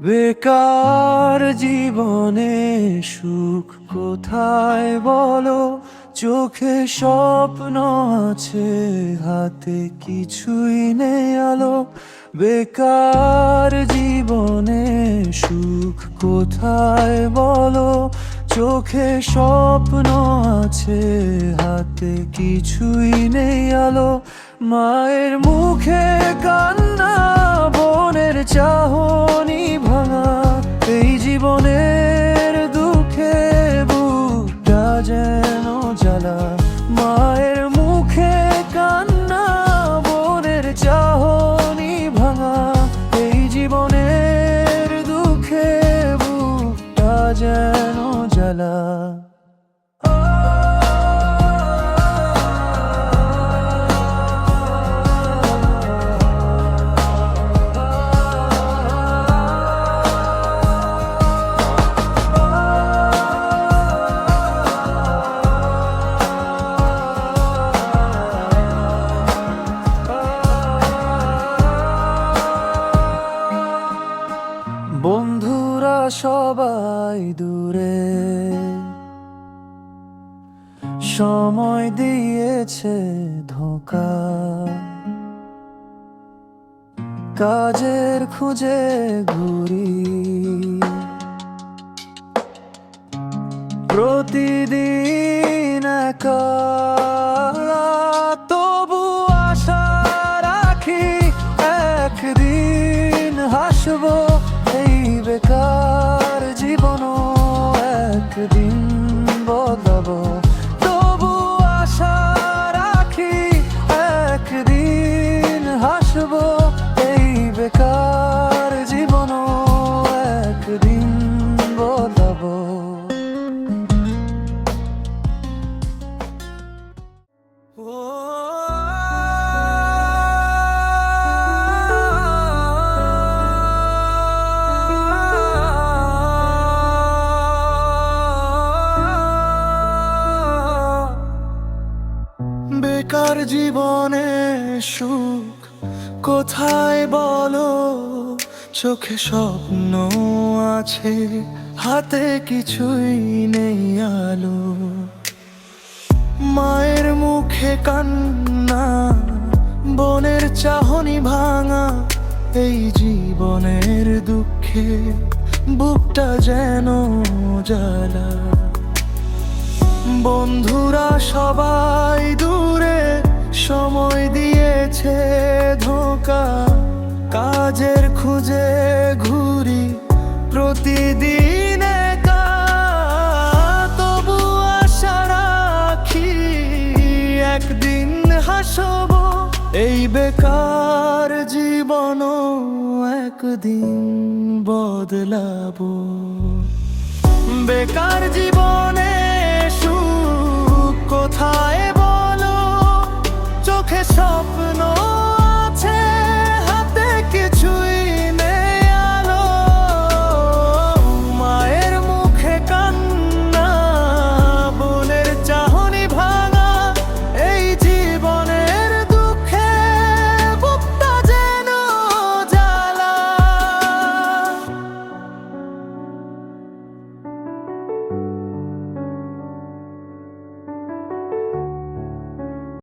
বেকার জীবনে সুখ কোথায় বলো? চোখে স্বপ্ন আছে, হাতে কিছুই নেই আলো। বেকার জীবনে সুখ কোথায় বলো? চোখে স্বপ্ন আছে, হাতে কিছুই নেই আলো। মায়ের মুখে কান্না, বোনের চাহনি বন্ধুরা সবাই দূরে। সময় দিয়েছে ধোকা। কাজের খুঁজে ঘুরি একদিন বদলাবো। বেকার জীবনে সুখ কোথায় বলো? চোখে স্বপ্ন আছে হাতে কিছুই নেই আলো। মায়ের মুখে কান্না, বনের চাহনি ভাঙা, এই জীবনের দুঃখে বুকটা যেন জ্বালা। বন্ধুরা সবাই দূরে সময় দিয়েছে ধোকা, কাজের খুঁজে হাসব। এই বেকার জীবন একদিন বদলাবো। বেকার জীবনে সুখ কোথায়?